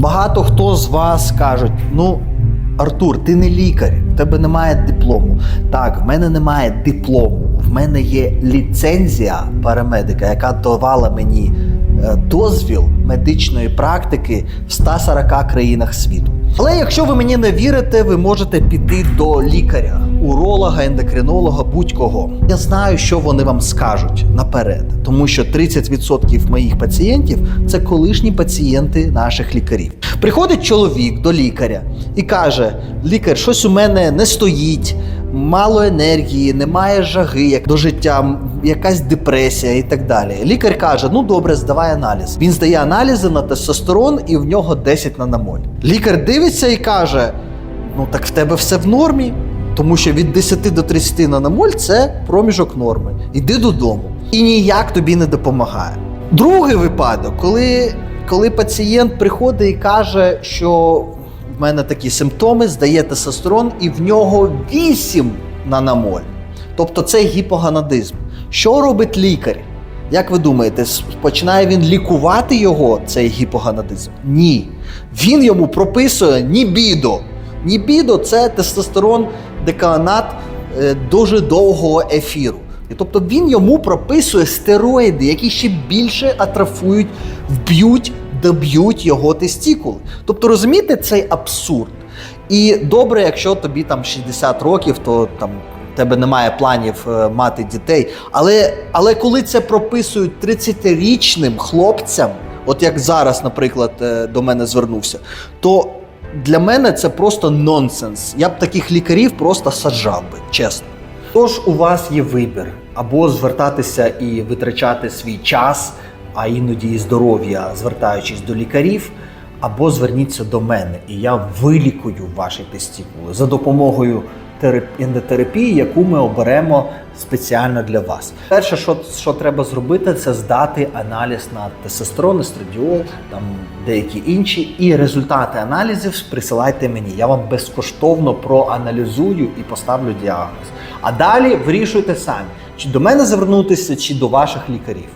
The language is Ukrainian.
Багато хто з вас кажуть, ну. Артур, ти не лікар, в тебе немає диплому. Так, в мене немає диплому. В мене є ліцензія парамедика, яка давала мені е, дозвіл медичної практики в 140 країнах світу. Але якщо ви мені не вірите, ви можете піти до лікаря, уролога, ендокринолога, будь-кого. Я знаю, що вони вам скажуть наперед, тому що 30% моїх пацієнтів це колишні пацієнти наших лікарів. Приходить чоловік до лікаря і каже: лікар, щось у мене не стоїть, мало енергії, немає жаги як до життя, якась депресія і так далі. Лікар каже: ну добре, здавай аналіз. Він здає аналізи на тестостерон і в нього 10 наномоль. Лікар дивиться і каже: ну так в тебе все в нормі. Тому що від 10 до 30 наномоль це проміжок норми. Іди додому. І ніяк тобі не допомагає. Другий випадок, коли, коли пацієнт приходить і каже, що в мене такі симптоми, здає тестостерон, і в нього 8 наномоль. Тобто це гіпоганадизм. Що робить лікар? Як ви думаєте, починає він лікувати його, цей гіпоганадизм? Ні. Він йому прописує нібідо. Нібідо це тестостерон деканат е, дуже довгого ефіру. Тобто він йому прописує стероїди, які ще більше атрофують, вб'ють, доб'ють його тестікули. Тобто, розумієте, цей абсурд. І добре, якщо тобі там 60 років, то там тебе немає планів е, мати дітей. Але, але коли це прописують 30-річним хлопцям, от як зараз, наприклад, е, до мене звернувся, то для мене це просто нонсенс. Я б таких лікарів просто саджав би, чесно. Тож у вас є вибір або звертатися і витрачати свій час, а іноді і здоров'я, звертаючись до лікарів, або зверніться до мене, і я вилікую ваші тестікули за допомогою ендотерапії, яку ми оберемо спеціально для вас. Перше, що, що треба зробити, це здати аналіз на тестостерон, естрадіол, там деякі інші, і результати аналізів присилайте мені. Я вам безкоштовно проаналізую і поставлю діагноз. А далі вирішуйте самі, чи до мене звернутися, чи до ваших лікарів.